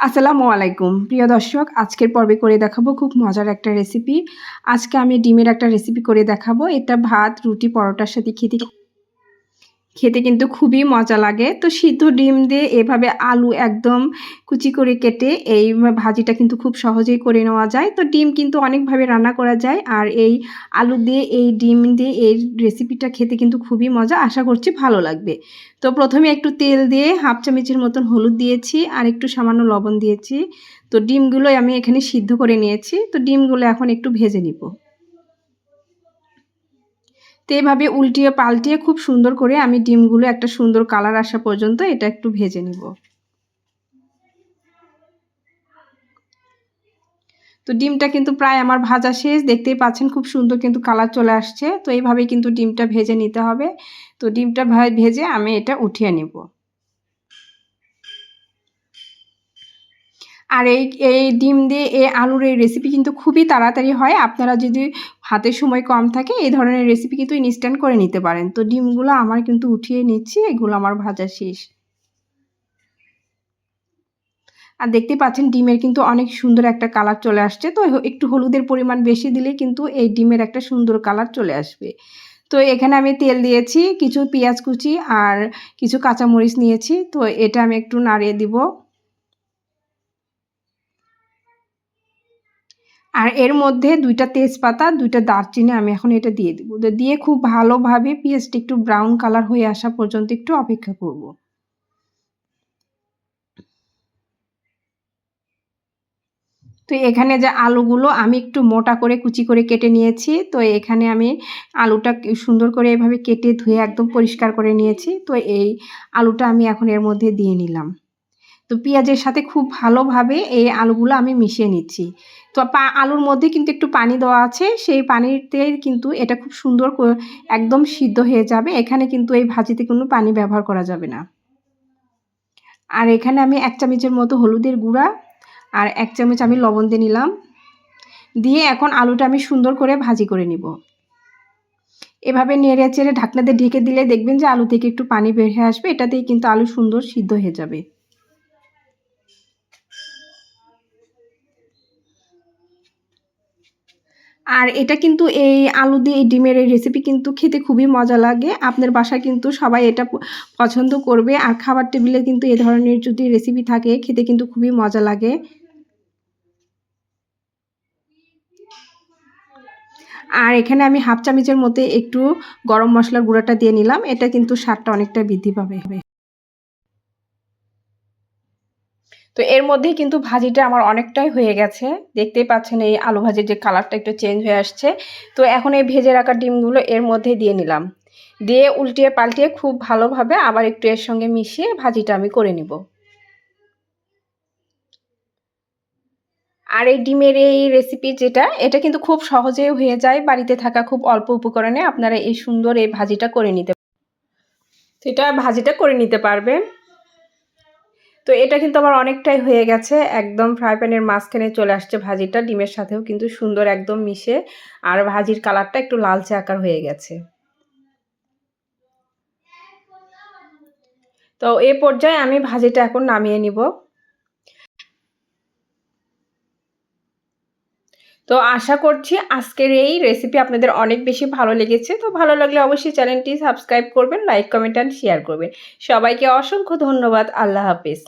আসসালামু আলাইকুম। প্রিয় দর্শক, আজকের পর্বে করে দেখাবো খুব মজার একটা রেসিপি আজকে আমি ডিমের একটা রেসিপি করে দেখাবো। এটা ভাত, রুটি, পরোটার সাথে খেতে খেতে কিন্তু খুবই মজা লাগে। তো সিদ্ধ ডিম দিয়ে এভাবে আলু একদম কুচি করে কেটে এই ভাজিটা কিন্তু খুব সহজেই করে নেওয়া যায়। তো ডিম কিন্তু অনেকভাবে রান্না করা যায় আর এই আলু দিয়ে, এই ডিম দিয়ে, এই রেসিপিটা খেতে কিন্তু খুবই মজা। আশা করছি ভালো লাগবে। তো প্রথমে একটু তেল দিয়ে হাফ চামচের মতন হলুদ দিয়েছি আর একটু সামান্য লবণ দিয়েছি। তো ডিমগুলো আমি এখানে সিদ্ধ করে নিয়েছি। তো ডিমগুলো এখন একটু ভেজে নিব। তো এভাবে উল্টিয়ে পাল্টিয়ে খুব সুন্দর করে আমি ডিমগুলো একটা সুন্দর কালার আসা পর্যন্ত এটা একটু ভেজে নিব। তো ডিমটা কিন্তু প্রায় আমার ভাজা শেষ, দেখতেই পাচ্ছেন খুব সুন্দর কিন্তু কালার চলে আসছে। তো এইভাবে কিন্তু ডিমটা ভেজে নিতে হবে। তো ডিমটা ভেজে আমি এটা উঠিয়ে নেব। আর এই এই ডিম দিয়ে, এই আলুর এই রেসিপি কিন্তু খুবই তাড়াতাড়ি হয়। আপনারা যদি হাতে সময় কম থাকে, এই ধরনের রেসিপি কিন্তু ইনস্ট্যান্ট করে নিতে পারেন। তো ডিমগুলো আমার কিন্তু উঠিয়ে নিচ্ছি, এগুলো আমার ভাজা শেষ। আর দেখতে পাচ্ছেন, ডিমের কিন্তু অনেক সুন্দর একটা কালার চলে আসছে। তো একটু হলুদের পরিমাণ বেশি দিলে কিন্তু এই ডিমের একটা সুন্দর কালার চলে আসবে। তো এখানে আমি তেল দিয়েছি, কিছু পেঁয়াজ কুচি আর কিছু কাঁচামরিচ নিয়েছি। তো এটা আমি একটু নাড়িয়ে দিব। আর এর মধ্যে দুইটা তেজপাতা, দুইটা দারচিনি আমি এখন এটা দিয়ে দেবো। দিয়ে খুব ভালোভাবে পেঁয়াজটা একটু ব্রাউন কালার হয়ে আসা পর্যন্ত একটু অপেক্ষা করব। তো এখানে যে আলুগুলো আমি একটু মোটা করে কুচি করে কেটে নিয়েছি। তো এখানে আমি আলুটা সুন্দর করে এভাবে কেটে ধুয়ে একদম পরিষ্কার করে নিয়েছি। তো এই আলুটা আমি এখন এর মধ্যে দিয়ে নিলাম। তো পেঁয়াজের সাথে খুব ভালোভাবে এই আলুগুলো আমি মিশিয়ে নিচ্ছি। তো আলুর মধ্যে কিন্তু একটু পানি দেওয়া আছে, সেই পানিতে কিন্তু এটা খুব সুন্দর একদম সিদ্ধ হয়ে যাবে। এখানে কিন্তু এই ভাজিতে কোনো পানি ব্যবহার করা যাবে না। আর এখানে আমি এক চামচের মতো হলুদের গুঁড়া আর এক চামচ আমি লবণ দিয়ে নিলাম। দিয়ে এখন আলুটা আমি সুন্দর করে ভাজি করে নিব। এভাবে নেড়ে চেড়ে ঢাকনাতে ঢেকে দিলে দেখবেন যে আলু থেকে একটু পানি বের হয়ে আসবে। এটাতেই কিন্তু আলু সুন্দর সিদ্ধ হয়ে যাবে। আর এটা কিন্তু এই আলু দিয়ে এই ডিমের এই রেসিপি কিন্তু খেতে খুবই মজা লাগে। আপনার বাসায় কিন্তু সবাই এটা পছন্দ করবে। আর খাবার টেবিলে কিন্তু এ ধরনের যদি রেসিপি থাকে, খেতে কিন্তু খুবই মজা লাগে। আর এখানে আমি হাফ চামচের মধ্যে একটু গরম মশলার গুঁড়াটা দিয়ে নিলাম। এটা কিন্তু স্বাদটা অনেকটা বৃদ্ধি পাবে। তো এর মধ্যে কিন্তু ভাজিটা আমার অনেকটাই হয়ে গেছে। দেখতেই পাচ্ছেন এই আলু ভাজির যে কালারটা একটু চেঞ্জ হয়ে আসছে। তো এখন এই ভেজে রাখা ডিমগুলো এর মধ্যে দিয়ে নিলাম। দিয়ে উল্টিয়ে পাল্টিয়ে খুব ভালোভাবে আবার একটু এর সঙ্গে মিশিয়ে ভাজিটা আমি করে নিব। আর এই ডিমের এই রেসিপি যেটা, এটা কিন্তু খুব সহজেই হয়ে যায় বাড়িতে থাকা খুব অল্প উপকরণে। আপনারা এই সুন্দর এই ভাজিটা করে নিতে সেটা ভাজিটা করে নিতে পারবেন। তো এটা কিন্তু আমার অনেকটাই হয়ে গেছে। একদম ফ্রাই প্যানের মাঝখানে চলে আসছে ভাজিটা, ডিমের সাথেও কিন্তু সুন্দর একদম মিশে। আর ভাজির কালারটা একটু লালচে আকার হয়ে গেছে। তো এ পর্যায়ে আমি ভাজিটা এখন নামিয়ে নিব। তো আশা করছি আজকের এই রেসিপি আপনাদের অনেক বেশি ভালো লেগেছে। তো ভালো লাগলে অবশ্যই চ্যানেলটি সাবস্ক্রাইব করবেন লাইক কমেন্ট অ্যান্ড শেয়ার করবেন। সবাইকে অসংখ্য ধন্যবাদ। আল্লাহ হাফিজ।